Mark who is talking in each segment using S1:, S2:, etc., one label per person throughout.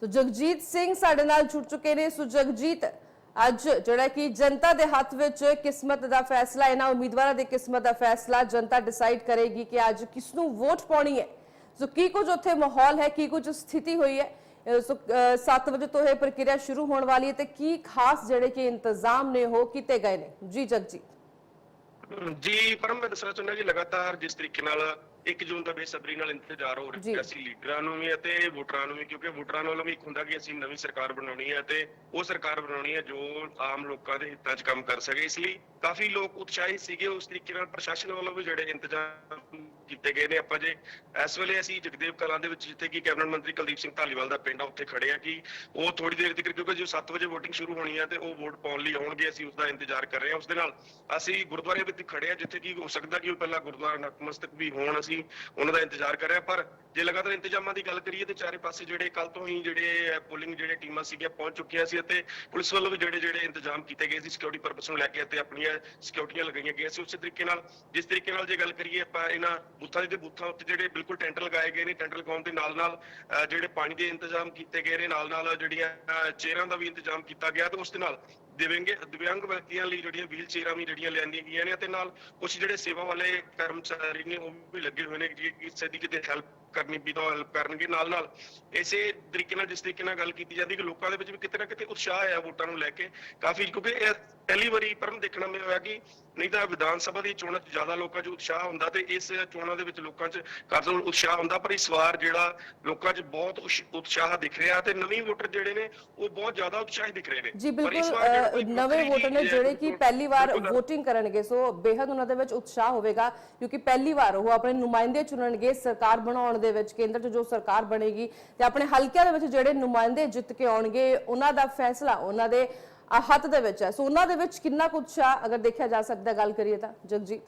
S1: ਤੋ ਜਗਜੀਤ ਸਿੰਘ ਸਾਡੇ ਨਾਲ ਜੁੜ ਚੁੱਕੇ ਨੇ। ਸੋ ਜਗਜੀਤ, ਅੱਜ ਜਿਹੜਾ ਕਿ ਜਨਤਾ ਦੇ ਹੱਥ ਵਿੱਚ ਕਿਸਮਤ ਦਾ ਫੈਸਲਾ, ਇਹਨਾਂ ਉਮੀਦਵਾਰਾਂ ਦੀ ਕਿਸਮਤ ਦਾ ਫੈਸਲਾ, ਜਨਤਾ ਡਿਸਾਈਡ ਕਰੇਗੀ ਕਿ ਅੱਜ ਕਿਸ ਨੂੰ ਵੋਟ ਪਾਉਣੀ ਹੈ। ਸੋ ਕੀ ਕੁਝ ਉੱਥੇ ਮਾਹੌਲ ਹੈ, ਕੀ ਕੁਝ ਸਥਿਤੀ ਹੋਈ ਹੈ? ਸੋ 7 ਵਜੇ ਤੋਂ ਇਹ ਪ੍ਰਕਿਰਿਆ ਸ਼ੁਰੂ ਹੋਣ ਵਾਲੀ ਹੈ ਤੇ ਕੀ ਖਾਸ ਜਿਹੜੇ ਕਿ ਇੰਤਜ਼ਾਮ ਨੇ, ਉਹ ਕੀਤੇ ਗਏ ਨੇ? ਜੀ ਜਗਜੀਤ।
S2: ਜੀ, ਪਰਮ ਮੈਂ ਦੱਸਣਾ ਚਾਹੁੰਦਾ ਜੀ ਲਗਾਤਾਰ ਜਿਸ ਤਰੀਕੇ ਨਾਲ 1 ਜੂਨ ਦਾ ਬੇਸਬਰੀ ਨਾਲ ਇੰਤਜ਼ਾਰ ਹੋ। ਰਿਹਾ ਸੀ ਲੀਡਰਾਂ ਨੂੰ ਵੀ ਅਤੇ ਵੋਟਰਾਂ ਨੂੰ ਵੀ ਕਿਉਂਕਿ ਵੋਟਰਾਂ ਵੱਲੋਂ ਵੀ ਇੱਕ ਹੁੰਦਾ ਕਿ ਅਸੀਂ ਨਵੀਂ ਸਰਕਾਰ ਬਣਾਉਣੀ ਹੈ ਤੇ ਉਹ ਸਰਕਾਰ ਬਣਾਉਣੀ ਹੈ ਜੋ ਆਮ ਲੋਕਾਂ ਦੇ ਹਿੱਤਾਂ 'ਚ ਕੰਮ ਕਰ ਸਕੇ ਇਸ ਲਈ ਕਾਫੀ ਲੋਕ ਉਤਸ਼ਾਹਿਤ ਸੀਗੇ ਉਸ ਤਰੀਕੇ ਨਾਲ ਪ੍ਰਸ਼ਾਸਨ ਵੱਲੋਂ ਵੀ ਜਿਹੜੇ ਇੰਤਜ਼ਾਮ ਕੀਤੇ ਗਏ ਨੇ। ਆਪਾਂ ਜੇ ਇਸ ਵੇਲੇ ਅਸੀਂ ਜਗਦੇਵ ਕਲਾਂ ਦੇ ਵਿੱਚ ਜਿੱਥੇ ਕਿ ਕੈਬਨਿਟ ਮੰਤਰੀ ਕੁਲਦੀਪ ਸਿੰਘ ਧਾਲੀਵਾਲ ਦਾ ਪਿੰਡ ਆ, ਉੱਥੇ ਖੜੇ ਆ ਕਿ ਉਹ ਥੋੜੀ ਦੇਰ ਤੱਕ, ਕਿਉਂਕਿ ਜੋ 7 ਵਜੇ VOTING ਸ਼ੁਰੂ ਹੋਣੀ ਹੈ ਤੇ ਉਹ ਵੋਟ ਪਾਉਣ ਲਈ ਆਉਣਗੇ, ਅਸੀਂ ਉਸ ਦਾ ਇੰਤਜ਼ਾਰ ਕਰ ਰਹੇ ਹਾਂ ਉਸ ਦੇ ਨਾਲ ਅਸੀਂ ਗੁਰਦੁਆਰੇ ਵਿੱਚ ਖੜੇ ਆ, ਜਿੱਥੇ ਕਿ ਹੋ ਸਕਦਾ ਕਿ ਉਹ ਪਹਿਲਾਂ ਗੁਰਦੁਆਰਾ ਨਤਮਸਤਕ ਵੀ ਹੋਣ, ਅਸੀਂ ਉਹਨਾਂ ਦਾ ਇੰਤਜ਼ਾਰ ਕਰ ਰਹੇ ਹਾਂ ਪਰ ਜੇ ਲਗਾਤਾਰ ਇੰਤਜ਼ਾਮਾਂ ਦੀ ਗੱਲ ਕਰੀਏ ਤੇ ਚਾਰੇ ਪਾਸੇ ਜਿਹੜੇ ਕੱਲ ਤੋਂ ਹੀ ਜਿਹੜੇ ਪੋਲਿੰਗ ਜਿਹੜੇ ਟੀਮਾਂ ਸੀਗੀਆਂ ਪਹੁੰਚ ਚੁੱਕੀਆਂ ਸੀ ਅਤੇ ਪੁਲਿਸ ਵੱਲੋਂ ਵੀ ਜਿਹੜੇ ਜਿਹੜੇ ਇੰਤਜ਼ਾਮ ਕੀਤੇ ਗਏ ਸੀ ਸਿਕਿਉਰਿਟੀ ਪਰਪਸ ਨੂੰ ਲੈ ਕੇ ਅਤੇ ਆਪਣੀਆਂ ਸਿਕਿਉਰਿਟੀਆਂ ਲਗਾਈਆਂ ਗਈਆਂ ਸੀ। ਉਸੇ ਤਰੀਕੇ ਨਾਲ, ਜਿਸ ਤਰੀਕੇ ਨਾਲ ਜੇ ਗੱਲ ਕਰੀਏ ਆਪਾਂ ਇਹਨਾਂ ਬੂਥਾਂ ਦੇ ਬੂਥਾਂ ਉੱਤੇ ਜਿਹੜੇ ਬਿਲਕੁਲ ਟੈਂਟ ਲਗਾਏ ਗਏ ਨੇ, ਟੈਂਟ ਲਗਾਉਣ ਦੇ ਨਾਲ ਨਾਲ ਜਿਹੜੇ ਪਾਣੀ ਦੇ ਇੰਤਜ਼ਾਮ ਕੀਤੇ ਗਏ ਨੇ ਨਾਲ ਨਾਲ ਜਿਹੜੀਆਂ ਚੇਅਰਾਂ ਦਾ ਵੀ ਇੰਤਜ਼ਾਮ ਕੀਤਾ ਗਿਆ ਤੇ ਉਸ ਦੇ ਨਾਲ ਦਿਵਿਆਂਗ ਦਿਵਿਆਂਗ ਵਿਅਕਤੀਆਂ ਲਈ ਜਿਹੜੀਆਂ ਵੀਲ ਚੇਅਰਾਂ ਵੀ ਜਿਹੜੀਆਂ ਲਿਆਂਦੀਆਂ ਗਈਆਂ ਨੇ ਅਤੇ ਨਾਲ ਕੁਝ ਜਿਹੜੇ ਸੇਵਾ ਵਾਲੇ ਕਰਮਚਾਰੀ ਨੇ ਉਹ ਵੀ ਲੱਗੇ ਹੋਏ ਨੇ ਕਿ ਕਿਸੇ ਦੀ ਕਿਤੇ ਹੈਲਪ ਕਰਨੀ ਵੀ ਤਾਂ ਹੈਲਪ ਕਰਨਗੇ। ਨਾਲ ਨਾਲ ਇਸੇ ਤਰੀਕੇ ਨਾਲ ਜਿਸ ਤਰੀਕੇ ਨਾਲ ਗੱਲ ਕੀਤੀ ਜਾਂਦੀ ਕਿ ਲੋਕਾਂ ਦੇ ਵਿੱਚ ਵੀ ਕਿਤੇ ਨਾ ਕਿਤੇ ਉਤਸ਼ਾਹ ਹੈ ਵੋਟਾਂ ਨੂੰ ਲੈ ਕੇ ਕਾਫੀ, ਕਿਉਂਕਿ ਇਹ ਪਹਿਲੀ ਵਾਰੀ ਪਰਮ ਦੇਖਣਾ ਮਿਲਿਆ ਕਿ ਨਹੀਂ ਤਾਂ ਵਿਧਾਨ ਸਭਾ ਦੀ ਚੋਣਾਂ 'ਚ ਜ਼ਿਆਦਾ ਲੋਕਾਂ 'ਚ ਉਤਸ਼ਾਹ ਹੁੰਦਾ ਤੇ ਇਸ ਚੋਣਾਂ ਦੇ ਵਿੱਚ ਲੋਕਾਂ 'ਚ ਕਾਫੀ ਉਤਸ਼ਾਹ ਹੁੰਦਾ ਪਰ ਇਸ ਵਾਰ ਜਿਹੜਾ ਲੋਕਾਂ 'ਚ ਬਹੁਤ ਉਤਸ਼ਾਹ ਦਿਖ ਰਿਹਾ ਤੇ ਨਵੇਂ ਵੋਟਰ ਜਿਹੜੇ ਨੇ ਉਹ ਬਹੁਤ ਜ਼ਿਆਦਾ ਉਤਸ਼ਾਹਿਤ ਦਿਖ ਰਹੇ ਨੇ।
S1: ਜੀ ਬਿਲਕੁਲ ਨਵੇਂ ਵੋਟਰ ਨੇ ਜਿਹੜੇ ਕਿ ਪਹਿਲੀ ਵਾਰ VOTING ਕਰਨਗੇ ਸੋ ਬੇहद ਉਹਨਾਂ ਦੇ ਵਿੱਚ ਉਤਸ਼ਾਹ ਹੋਵੇਗਾ ਕਿਉਂਕਿ ਪਹਿਲੀ ਵਾਰ ਉਹ ਆਪਣੇ ਨੁਮਾਇੰਦੇ ਚੁਣਨਗੇ ਸਰਕਾਰ ਬਣਾਉਣ ਦੇ ਵਿੱਚ ਕੇਂਦਰ 'ਚ ਜੋ ਸਰਕਾਰ ਬਣੇਗੀ ਤੇ ਆਪਣੇ ਹਲਕਿਆਂ ਦੇ ਵਿੱਚ ਜਿਹੜੇ ਨੁਮਾਇੰਦੇ ਜਿੱਤ ਕੇ ਆਉਣਗੇ ਉਹਨਾਂ ਦਾ ਫੈਸਲਾ ਉਹਨਾਂ ਦੇ ਹੱਥ ਦੇ ਵਿੱਚ ਹੈ। ਸੋ ਉਹਨਾਂ ਦੇ ਵਿੱਚ ਕਿੰਨਾ ਕੁ ਆ, ਅਗਰ ਦੇਖਿਆ ਜਾ ਸਕਦਾ ਗੱਲ ਕਰੀਏ ਤਾਂ। ਜਗਜੀਤ।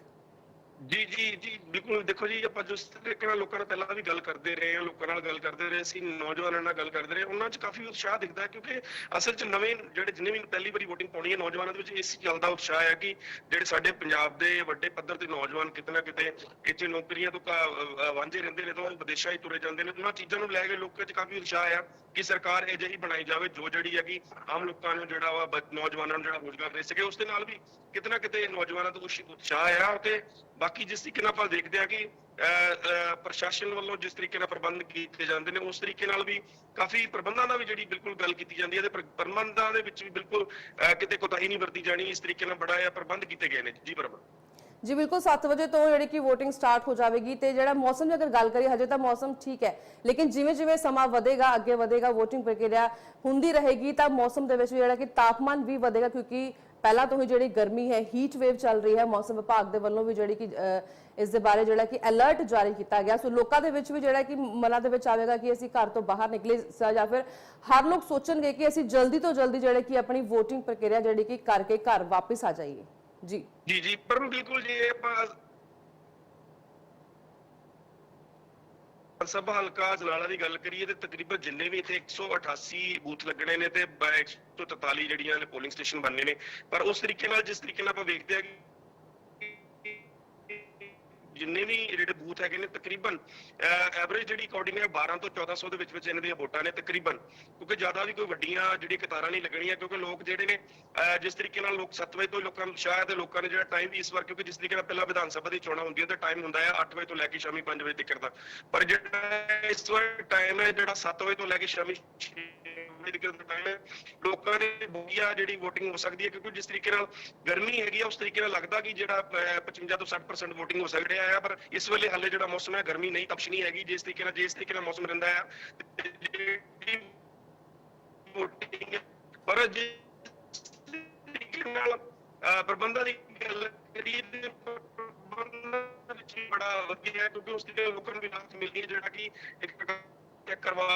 S2: ਜੀ ਜੀ ਜੀ, ਬਿਲਕੁਲ। ਦੇਖੋ ਜੀ, ਆਪਾਂ ਜਿਸ ਤਰੀਕੇ ਨਾਲ ਲੋਕਾਂ ਨਾਲ ਪਹਿਲਾਂ ਵੀ ਗੱਲ ਕਰਦੇ ਰਹੇ ਹਾਂ, ਲੋਕਾਂ ਨਾਲ ਗੱਲ ਕਰਦੇ ਰਹੇ ਸੀ ਨੌਜਵਾਨਾਂ ਨਾਲ ਗੱਲ ਕਰਦੇ ਰਹੇ, ਉਹਨਾਂ 'ਚ ਕਾਫੀ ਉਤਸ਼ਾਹ ਦਿਖਦਾ ਹੈ ਕਿਉਂਕਿ ਅਸਲ 'ਚ ਨਵੇਂ ਜਿਹੜੇ ਜਿੰਨੇ ਵੀ ਪਹਿਲੀ ਵਾਰੀ VOTING ਪਾਉਣੀ ਹੈ, ਨੌਜਵਾਨਾਂ ਦੇ ਵਿੱਚ ਇਸ ਗੱਲ ਦਾ ਉਤਸ਼ਾਹ ਹੈ ਕਿ ਜਿਹੜੇ ਸਾਡੇ ਪੰਜਾਬ ਦੇ ਵੱਡੇ ਪੱਧਰ ਤੇ ਨੌਜਵਾਨ ਕਿਤੇ ਨਾ ਕਿਤੇ ਇੱਥੇ ਨੌਕਰੀਆਂ ਤੋਂ ਵਾਂਝੇ ਰਹਿੰਦੇ ਨੇ, ਤਾਂ ਉਹ ਵਿਦੇਸ਼ਾਂ ਹੀ ਤੁਰੇ ਜਾਂਦੇ ਨੇ। ਉਹਨਾਂ ਚੀਜ਼ਾਂ ਨੂੰ ਲੈ ਕੇ ਲੋਕਾਂ 'ਚ ਕਾਫੀ ਉਤਸ਼ਾਹ ਆ ਕਿ ਸਰਕਾਰ ਅਜਿਹੀ ਬਣਾਈ ਜਾਵੇ ਜੋ ਜਿਹੜੀ ਹੈ ਕਿ ਆਮ ਲੋਕਾਂ ਨੂੰ ਜਿਹੜਾ ਵਾ ਨੌਜਵਾਨਾਂ ਨੂੰ ਜਿਹੜਾ ਰੋਜ਼ਗਾਰ ਦੇ ਸਕੇ, ਉਸ ਦੇ ਨਾਲ ਵੀ ਕਿਤੇ ਨਾ ਕਿਤੇ ਨੌਜਵਾਨਾਂ ਤੋਂ ਉਸ਼- ਉਤਸ਼ਾਹ ਆ ਤੇ ਬਾਕੀ ਜਿਸ ਤਰੀਕੇ ਨਾਲ ਆਪਾਂ ਦੇਖਦੇ ਆ ਕਿ ਪ੍ਰਸ਼ਾਸਨ ਵੱਲੋਂ ਜਿਸ ਤਰੀਕੇ ਨਾਲ ਪ੍ਰਬੰਧ ਕੀਤੇ ਜਾਂਦੇ ਨੇ, ਉਸ ਤਰੀਕੇ ਨਾਲ ਵੀ ਕਾਫੀ ਪ੍ਰਬੰਧਾਂ ਦਾ ਵੀ ਜਿਹੜੀ ਬਿਲਕੁਲ ਗੱਲ ਕੀਤੀ ਜਾਂਦੀ ਹੈ ਤੇ ਪ੍ਰਬੰਧਾਂ ਦੇ ਵਿੱਚ ਵੀ ਬਿਲਕੁਲ ਕਿਤੇ ਕੋਤਾਹੀ ਨਹੀਂ ਵਰਤੀ ਜਾਣੀ, ਇਸ ਤਰੀਕੇ ਨਾਲ ਬੜਾ ਇਹ ਪ੍ਰਬੰਧ ਕੀਤੇ ਗਏ ਨੇ। ਜੀ ਪ੍ਰਬੰਧ
S1: ਜੀ, ਬਿਲਕੁਲ 7 ਵਜੇ ਤੋਂ ਜਿਹੜੀ ਕਿ VOTING ਸਟਾਰਟ ਹੋ ਜਾਵੇਗੀ ਤੇ ਜਿਹੜਾ ਮੌਸਮ ਦੀ ਅਗਰ ਗੱਲ ਕਰੀਏ, ਹਜੇ ਤਾਂ ਮੌਸਮ ਠੀਕ ਹੈ, ਲੇਕਿਨ ਜਿਵੇਂ ਜਿਵੇਂ ਸਮਾਂ ਵਧੇਗਾ, ਅੱਗੇ ਵਧੇਗਾ, VOTING ਪ੍ਰਕਿਰਿਆ ਹੁੰਦੀ ਰਹੇਗੀ, ਤਾਂ ਮੌਸਮ ਦੇ ਵਿੱਚ ਜਿਹੜਾ ਕਿ ਤਾਪਮਾਨ ਵੀ ਵਧੇਗਾ, ਕਿਉਂਕਿ ਪਹਿਲਾਂ ਤੋਂ ਹੀ ਜਿਹੜੀ ਗਰਮੀ ਹੈ ਹੀਟ ਵੇਵ ਚੱਲ ਰਹੀ ਹੈ, ਮੌਸਮ ਵਿਭਾਗ ਦੇ ਵੱਲੋਂ ਵੀ ਜਿਹੜੀ ਕਿ ਇਸ ਦੇ ਬਾਰੇ ਜਿਹੜਾ ਕਿ ਅਲਰਟ ਜਾਰੀ ਕੀਤਾ ਗਿਆ। ਸੋ ਲੋਕਾਂ ਦੇ ਵਿੱਚ ਵੀ ਜਿਹੜਾ ਕਿ ਮਨਾਂ ਦੇ ਵਿੱਚ ਆਵੇਗਾ ਕਿ ਅਸੀਂ ਘਰ ਤੋਂ ਬਾਹਰ ਨਿਕਲੇ ਜਾਂ ਫਿਰ ਹਰ ਲੋਕ ਸੋਚਣਗੇ ਕਿ ਅਸੀਂ ਜਲਦੀ ਤੋਂ ਜਲਦੀ ਜਿਹੜੇ ਕਿ ਆਪਣੀ VOTING ਪ੍ਰਕਿਰਿਆ ਜਿਹੜੀ ਕਿ ਕਰਕੇ ਘਰ ਵਾਪਸ ਆ ਜਾਈਏ। ਜੀ।
S2: ਜੀ ਜੀ, ਪਰ ਬਿਲਕੁਲ ਜੇ ਆਪਾਂ ਸਭਾ ਹਲਕਾ ਜਲਾਲਾ ਦੀ ਗੱਲ ਕਰੀਏ ਤੇ ਤਕਰੀਬਨ ਜਿੰਨੇ ਵੀ ਇੱਥੇ 188 ਬੂਥ ਲੱਗਣੇ ਨੇ ਤੇ ਬ- 143 ਜਿਹੜੀਆਂ ਨੇ ਪੋਲਿੰਗ ਸਟੇਸ਼ਨ ਬਣਨੇ ਨੇ। ਪਰ ਉਸ ਤਰੀਕੇ ਨਾਲ ਜਿਸ ਤਰੀਕੇ ਨਾਲ ਆਪਾਂ ਵੇਖਦੇ ਆ ਜਿੰਨੇ ਵੀ ਜਿਹੜੇ ਬੂਥ ਹੈਗੇ ਨੇ ਤਕਰੀਬਨ ਐਵਰੇਜ ਜਿਹੜੀ ਅਕੋਰਡਿੰਗ ਹੈ 12 ਤੋਂ 1400 ਦੇ ਵਿੱਚ ਵਿੱਚ ਇਹਨਾਂ ਦੀਆਂ ਵੋਟਾਂ ਨੇ ਤਕਰੀਬਨ। ਕਿਉਂਕਿ ਜ਼ਿਆਦਾ ਵੀ ਕੋਈ ਵੱਡੀਆਂ ਜਿਹੜੀ ਕਤਾਰਾਂ ਨਹੀਂ ਲੱਗਣੀਆਂ ਕਿਉਂਕਿ ਲੋਕ ਜਿਹੜੇ ਨੇ ਅਹ, ਜਿਸ ਤਰੀਕੇ ਨਾਲ ਲੋਕ 7 ਵਜੇ ਤੋਂ ਲੋਕਾਂ ਨੂੰ ਸ਼ਾਇਦ ਲੋਕਾਂ ਨੇ ਜਿਹੜਾ ਟਾਈਮ ਵੀ ਇਸ ਵਾਰ ਕਿਉਂਕਿ ਜਿਸ ਤਰੀਕੇ ਨਾਲ ਪਹਿਲਾਂ ਵਿਧਾਨ ਸਭਾ ਦੀ ਚੋਣਾਂ ਹੁੰਦੀਆਂ ਤਾਂ ਟਾਈਮ ਹੁੰਦਾ ਹੈ 8 ਵਜੇ ਤੋਂ ਲੈ ਕੇ ਸ਼ਾਮੀ 5 ਵਜੇ ਤੱਕ ਦਾ। ਪਰ ਜਿਹੜਾ ਇਸ ਵਾਰ ਟਾਈਮ ਹੈ ਜਿਹੜਾ 7 ਵਜੇ ਤੋਂ ਲੈ ਕੇ ਸ਼ਾਮੀ 6 ਵਜੇ ਤੱਕ ਲੋਕਾਂ ਨੇ ਬੋਗੀਆ ਜਿਹੜੀ VOTING ਹੋ ਸਕਦੀ ਹੈ, ਕਿਉਂਕਿ ਜਿਸ ਤਰੀਕੇ ਨਾਲ ਗਰਮੀ ਹੈਗੀ ਆ, ਉਸ ਤਰੀਕੇ ਨਾਲ ਲੱਗਦਾ ਕਿ ਜਿਹੜਾ 55 ਤੋਂ 60% VOTING ਹੋ ਸਕਦੀ ਹੈ, ਪਰ ਇਸ ਵੇਲੇ ਹਾਲੇ ਜਿਹੜਾ ਮੌਸਮ ਹੈ, ਗਰਮੀ ਨਹੀਂ ਤਪਸ਼ਨੀ ਹੈਗੀ, ਜਿਸ ਤਰੀਕੇ ਨਾਲ, ਜਿਸ ਤਰੀਕੇ ਨਾਲ ਮੌਸਮ ਰਹਿੰਦਾ ਹੈ ਜਿਹੜੀ VOTING ਪਰ ਜਿਸ ਤਰੀਕੇ ਨਾਲ ਪ੍ਰਬੰਧਾਂ ਦੀ ਗੱਲ ਕਰੀਏ, ਤੇ ਪ੍ਰਬੰਧਾਂ ਵਿੱਚ ਬੜਾ ਵਧੀਆ ਹੈ, ਕਿਉਂਕਿ ਉਸ ਦੇ ਲੋਕਾਂ ਨੂੰ ਵੀ ਰਾਹਤ ਮਿਲਦੀ ਹੈ, ਜਿਹੜਾ ਕਿ ਇੱਕ ਚੈੱਕ ਕਰਵਾ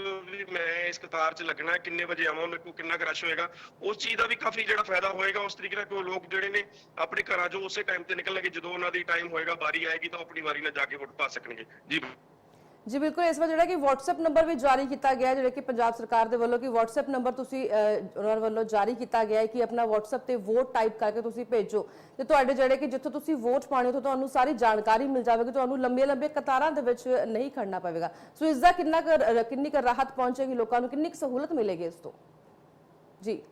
S2: ਵੀ ਮੈਂ ਇਸ ਕਤਾਰ 'ਚ ਲੱਗਣਾ ਕਿੰਨੇ ਵਜੇ ਆਵਾਂ ਮੇਰੇ ਕੋਲ ਕਿੰਨਾ ਕੁ ਰਸ਼ ਹੋਏਗਾ, ਉਸ ਚੀਜ਼ ਦਾ ਵੀ ਕਾਫੀ ਜਿਹੜਾ ਫਾਇਦਾ ਹੋਏਗਾ, ਉਸ ਤਰੀਕੇ ਨਾਲ ਕਿ ਲੋਕ ਜਿਹੜੇ ਨੇ ਆਪਣੇ ਘਰਾਂ 'ਚੋਂ ਉਸੇ ਟਾਈਮ ਤੇ ਨਿਕਲਣਗੇ, ਜਦੋਂ ਉਹਨਾਂ ਦੀ ਟਾਈਮ ਹੋਏਗਾ, ਵਾਰੀ ਆਏਗੀ ਤਾਂ ਉਹ ਆਪਣੀ ਵਾਰੀ ਨਾਲ ਜਾ ਕੇ ਵੋਟ ਪਾ ਸਕਣਗੇ। ਜੀ।
S1: ਜੀ ਬਿਲਕੁਲ ਇਸ ਵਾਰ ਜਿਹੜਾ ਕਿ WhatsApp ਨੰਬਰ ਵੀ ਜਾਰੀ ਕੀਤਾ ਗਿਆ ਹੈ, ਜਿਹੜੇ ਕਿ ਪੰਜਾਬ ਸਰਕਾਰ ਦੇ ਵੱਲੋਂ ਕਿ WhatsApp ਨੰਬਰ ਤੁਸੀਂ ਉਹਨਾਂ ਵੱਲੋਂ ਜਾਰੀ ਕੀਤਾ ਗਿਆ ਹੈ ਕਿ ਆਪਣਾ WhatsApp ਤੇ ਵੋਟ ਟਾਈਪ ਕਰਕੇ ਤੁਸੀਂ ਭੇਜੋ। ਤੇ ਤੁਹਾਡੇ ਜਿਹੜੇ ਕਿ ਜਿੱਥੋਂ ਤੁਸੀਂ ਵੋਟ ਪਾਣੀ ਉੱਥੋਂ ਤੁਹਾਨੂੰ ਸਾਰੀ ਜਾਣਕਾਰੀ ਮਿਲ ਜਾਵੇਗੀ ਤੁਹਾਨੂੰ ਲੰਬੇ ਲੰਬੇ ਕਤਾਰਾਂ ਦੇ ਵਿੱਚ ਨਹੀਂ ਖੜਨਾ ਪਵੇਗਾ। ਸੋ ਇਸ ਦਾ ਕਿੰਨਾ ਕੁ ਕਿੰਨੀ ਕੁ ਰਾਹਤ ਪਹੁੰਚੇਗੀ ਲੋਕਾਂ ਨੂੰ ਕਿੰਨੀ ਕੁ ਸਹੂਲਤ ਮਿਲੇਗੀ ਇਸ ਤੋਂ? ਜੀ।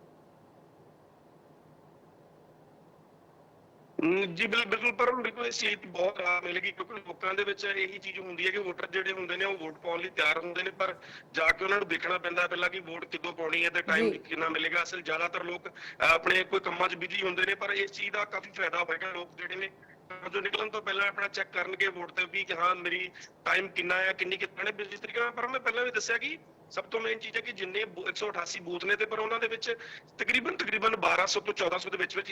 S2: ਜੀ ਬਿਲ- ਬਿਲਕੁਲ ਪਰ ਬਿਲਕੁਲ ਇਸ ਚੀਜ਼ ਦੀ ਬਹੁਤ ਰਾਹਤ ਮਿਲੇਗੀ ਕਿਉਂਕਿ ਲੋਕਾਂ ਦੇ ਵਿੱਚ ਇਹੀ ਚੀਜ਼ ਹੁੰਦੀ ਹੈ ਕਿ ਵੋਟਰ ਜਿਹੜੇ ਹੁੰਦੇ ਨੇ ਉਹ ਵੋਟ ਪਾਉਣ ਲਈ ਤਿਆਰ ਹੁੰਦੇ ਨੇ ਪਰ ਜਾ ਕੇ ਉਹਨਾਂ ਨੂੰ ਦੇਖਣਾ ਪੈਂਦਾ ਪਹਿਲਾਂ ਕਿ ਵੋਟ ਕਿੱਦੋਂ ਪਾਉਣੀ ਹੈ ਤੇ ਟਾਈਮ। ਕਿੰਨਾ ਮਿਲੇਗਾ। ਅਸਲ ਜ਼ਿਆਦਾਤਰ ਲੋਕ ਆਪਣੇ ਕੋਈ ਕੰਮਾਂ 'ਚ ਬਿਜ਼ੀ ਹੁੰਦੇ ਨੇ ਪਰ ਇਸ ਚੀਜ਼ ਦਾ ਕਾਫੀ ਫਾਇਦਾ ਹੋਏਗਾ। ਲੋਕ ਜਿਹੜੇ ਨੇ ਜੋ ਨਿਕਲਣ ਤੋਂ ਪਹਿਲਾਂ ਆਪਣਾ ਚੈੱਕ ਕਰਨਗੇ ਵੋਟ ਤੇ ਵੀ ਕਿ ਹਾਂ ਮੇਰੀ ਟਾਈਮ ਕਿੰਨਾ ਹੈ ਕਿੰਨੀ ਕਿਤਨੇ ਨੇ ਜਿਸ ਤਰੀਕੇ ਨਾਲ। ਪਰ ਮੈਂ ਪਹਿਲਾਂ ਵੀ ਦੱਸਿਆ ਕਿ ਸਭ ਤੋਂ ਮੇਨ ਚੀਜ਼ ਹੈ ਕਿ ਜਿੰਨੇ ਬੂ- 188 ਬੂਥ ਨੇ ਤੇ ਪਰ ਉਹਨਾਂ ਦੇ ਵਿੱਚ ਤਕਰੀਬਨ ਤਕਰੀਬਨ 1200 ਤੋਂ 1400 ਦੇ ਵਿੱਚ ਵਿੱਚ